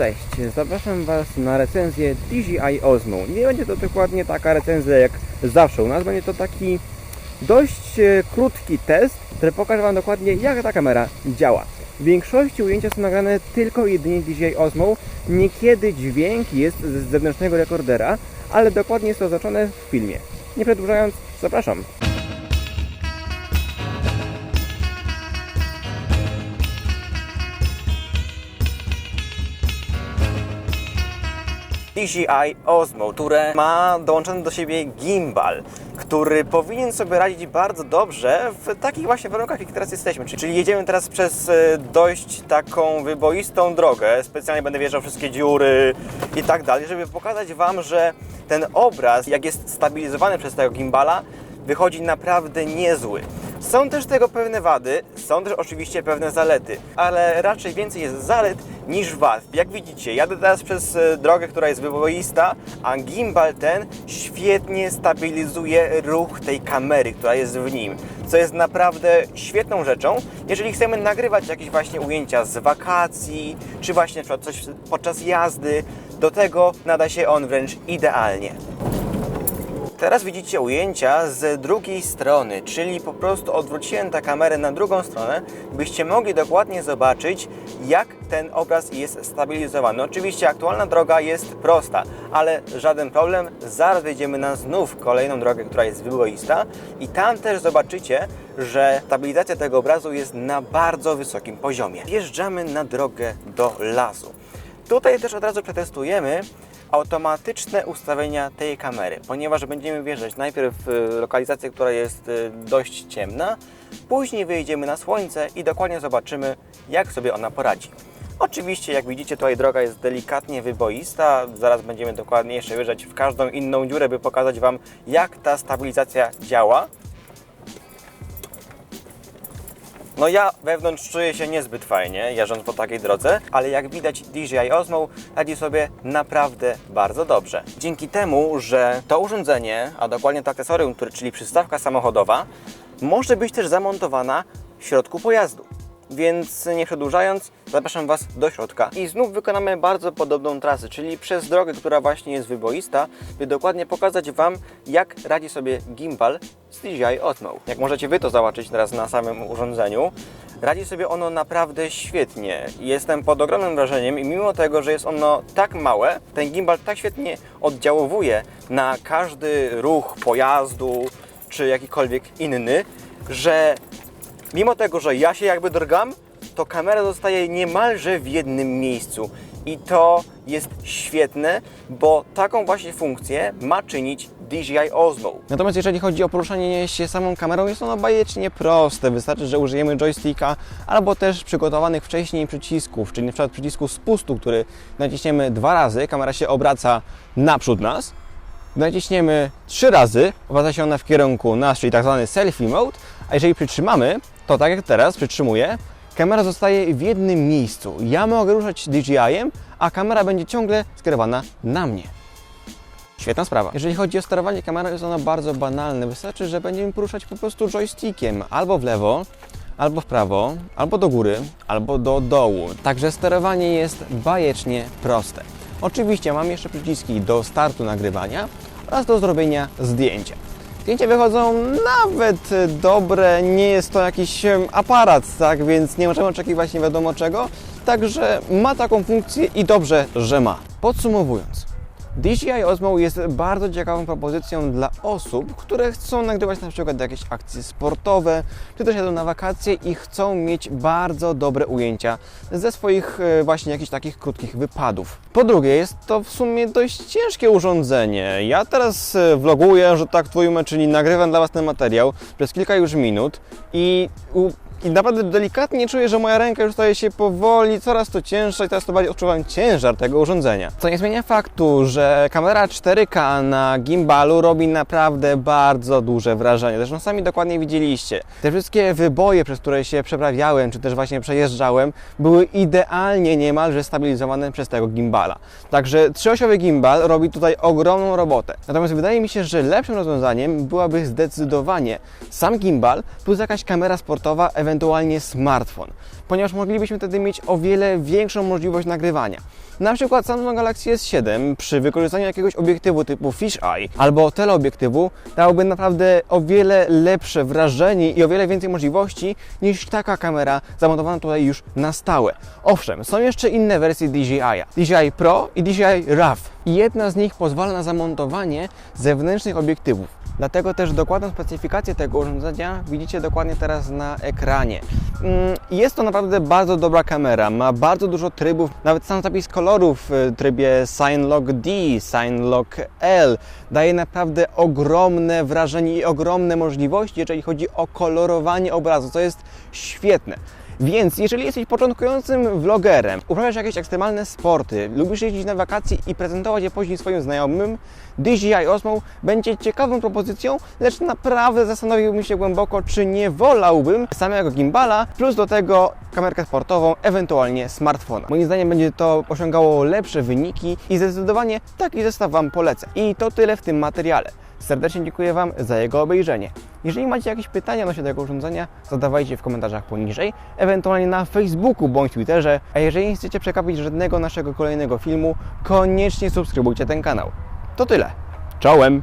Cześć, zapraszam Was na recenzję DJI Osmo. Nie będzie to dokładnie taka recenzja jak zawsze u nas, będzie to taki dość e, krótki test, który pokaże Wam dokładnie jak ta kamera działa. W większości ujęcia są nagrane tylko i jedynie DJI Osmo, niekiedy dźwięk jest z zewnętrznego rekordera, ale dokładnie jest to oznaczone w filmie. Nie przedłużając, zapraszam. DJI Osmo, które ma dołączony do siebie gimbal, który powinien sobie radzić bardzo dobrze w takich właśnie warunkach, jak teraz jesteśmy. Czyli jedziemy teraz przez e, dość taką wyboistą drogę. Specjalnie będę wjeżdżał wszystkie dziury i tak dalej, żeby pokazać Wam, że ten obraz, jak jest stabilizowany przez tego gimbala, wychodzi naprawdę niezły. Są też tego pewne wady, są też oczywiście pewne zalety, ale raczej więcej jest zalet niż wad. Jak widzicie, jadę teraz przez e, drogę, która jest wyboista, a gimbal ten świetnie stabilizuje ruch tej kamery, która jest w nim, co jest naprawdę świetną rzeczą, jeżeli chcemy nagrywać jakieś właśnie ujęcia z wakacji, czy właśnie coś podczas jazdy, do tego nada się on wręcz idealnie. Teraz widzicie ujęcia z drugiej strony, czyli po prostu odwróciłem tę kamerę na drugą stronę, byście mogli dokładnie zobaczyć, jak ten obraz jest stabilizowany. Oczywiście aktualna droga jest prosta, ale żaden problem, zaraz wejdziemy na znów kolejną drogę, która jest wyboista i tam też zobaczycie, że stabilizacja tego obrazu jest na bardzo wysokim poziomie. Wjeżdżamy na drogę do lasu. Tutaj też od razu przetestujemy automatyczne ustawienia tej kamery, ponieważ będziemy wjeżdżać najpierw w lokalizację, która jest y, dość ciemna, później wyjdziemy na słońce i dokładnie zobaczymy, jak sobie ona poradzi. Oczywiście, jak widzicie, tutaj droga jest delikatnie wyboista. Zaraz będziemy dokładnie jeszcze wjeżdżać w każdą inną dziurę, by pokazać Wam, jak ta stabilizacja działa. No ja wewnątrz czuję się niezbyt fajnie, jeżdżąc po takiej drodze, ale jak widać DJI Osmo radzi sobie naprawdę bardzo dobrze. Dzięki temu, że to urządzenie, a dokładnie to akcesorium, czyli przystawka samochodowa, może być też zamontowana w środku pojazdu. Więc nie przedłużając, zapraszam Was do środka. I znów wykonamy bardzo podobną trasę, czyli przez drogę, która właśnie jest wyboista, by dokładnie pokazać Wam, jak radzi sobie gimbal z DJI Osmo. Jak możecie Wy to zobaczyć teraz na samym urządzeniu, radzi sobie ono naprawdę świetnie. Jestem pod ogromnym wrażeniem i mimo tego, że jest ono tak małe, ten gimbal tak świetnie oddziałuje na każdy ruch pojazdu czy jakikolwiek inny, że Mimo tego, że ja się jakby drgam, to kamera zostaje niemalże w jednym miejscu. I to jest świetne, bo taką właśnie funkcję ma czynić DJI Osmo. Natomiast jeżeli chodzi o poruszanie się samą kamerą, jest ono bajecznie proste. Wystarczy, że użyjemy joysticka albo też przygotowanych wcześniej przycisków, czyli przykład przycisku spustu, który naciśniemy dwa razy, kamera się obraca naprzód nas. Naciśniemy trzy razy, obraca się ona w kierunku nas, czyli tak zwany selfie mode, a jeżeli przytrzymamy, to tak jak teraz przytrzymuję, kamera zostaje w jednym miejscu. Ja mogę ruszać DJI-em, a kamera będzie ciągle skierowana na mnie. Świetna sprawa. Jeżeli chodzi o sterowanie kamerą, jest ono bardzo banalne. Wystarczy, że będziemy poruszać po prostu joystickiem albo w lewo, albo w prawo, albo do góry, albo do dołu. Także sterowanie jest bajecznie proste. Oczywiście mam jeszcze przyciski do startu nagrywania oraz do zrobienia zdjęcia. Zdjęcia wychodzą nawet dobre, nie jest to jakiś aparat, tak, więc nie możemy oczekiwać nie wiadomo czego. Także ma taką funkcję i dobrze, że ma. Podsumowując, DJI Osmo jest bardzo ciekawą propozycją dla osób, które chcą nagrywać na przykład jakieś akcje sportowe, czy też jadą na wakacje i chcą mieć bardzo dobre ujęcia ze swoich e, właśnie jakichś takich krótkich wypadów. Po drugie, jest to w sumie dość ciężkie urządzenie. Ja teraz e, vloguję, że tak twój czyli nagrywam dla Was ten materiał przez kilka już minut i i naprawdę delikatnie czuję, że moja ręka już staje się powoli coraz to cięższa i teraz to bardziej odczuwam ciężar tego urządzenia. Co nie zmienia faktu, że kamera 4K na gimbalu robi naprawdę bardzo duże wrażenie. Zresztą sami dokładnie widzieliście. Te wszystkie wyboje, przez które się przeprawiałem, czy też właśnie przejeżdżałem, były idealnie niemalże stabilizowane przez tego gimbala. Także trzyosiowy gimbal robi tutaj ogromną robotę. Natomiast wydaje mi się, że lepszym rozwiązaniem byłaby zdecydowanie sam gimbal plus jakaś kamera sportowa, ewentualnie ewentualnie smartfon, ponieważ moglibyśmy wtedy mieć o wiele większą możliwość nagrywania. Na przykład Samsung Galaxy S7 przy wykorzystaniu jakiegoś obiektywu typu fisheye albo teleobiektywu dałby naprawdę o wiele lepsze wrażenie i o wiele więcej możliwości niż taka kamera zamontowana tutaj już na stałe. Owszem, są jeszcze inne wersje DJI, DJI Pro i DJI RAW. I jedna z nich pozwala na zamontowanie zewnętrznych obiektywów. Dlatego też dokładną specyfikację tego urządzenia widzicie dokładnie teraz na ekranie. Mm, Jest to naprawdę bardzo dobra kamera, ma bardzo dużo trybów, nawet sam zapis kolorów w trybie Sign Lock D, Sign Lock L daje naprawdę ogromne wrażenie i ogromne możliwości, jeżeli chodzi o kolorowanie obrazu, co jest świetne. Więc jeżeli jesteś początkującym vlogerem, uprawiasz jakieś ekstremalne sporty, lubisz jeździć na wakacje i prezentować je później swoim znajomym, DJI Osmo będzie ciekawą propozycją, lecz naprawdę zastanowiłbym się głęboko, czy nie wolałbym samego gimbala, plus do tego kamerkę sportową, ewentualnie smartfona. Moim zdaniem będzie to osiągało lepsze wyniki i zdecydowanie taki zestaw Wam polecę. I to tyle w tym materiale. Serdecznie dziękuję Wam za jego obejrzenie. Jeżeli macie jakieś pytania odnośnie tego urządzenia, zadawajcie w komentarzach poniżej, ewentualnie na Facebooku bądź Twitterze, a jeżeli nie chcecie przekapić żadnego naszego kolejnego filmu, koniecznie subskrybujcie ten kanał. To tyle. Czołem!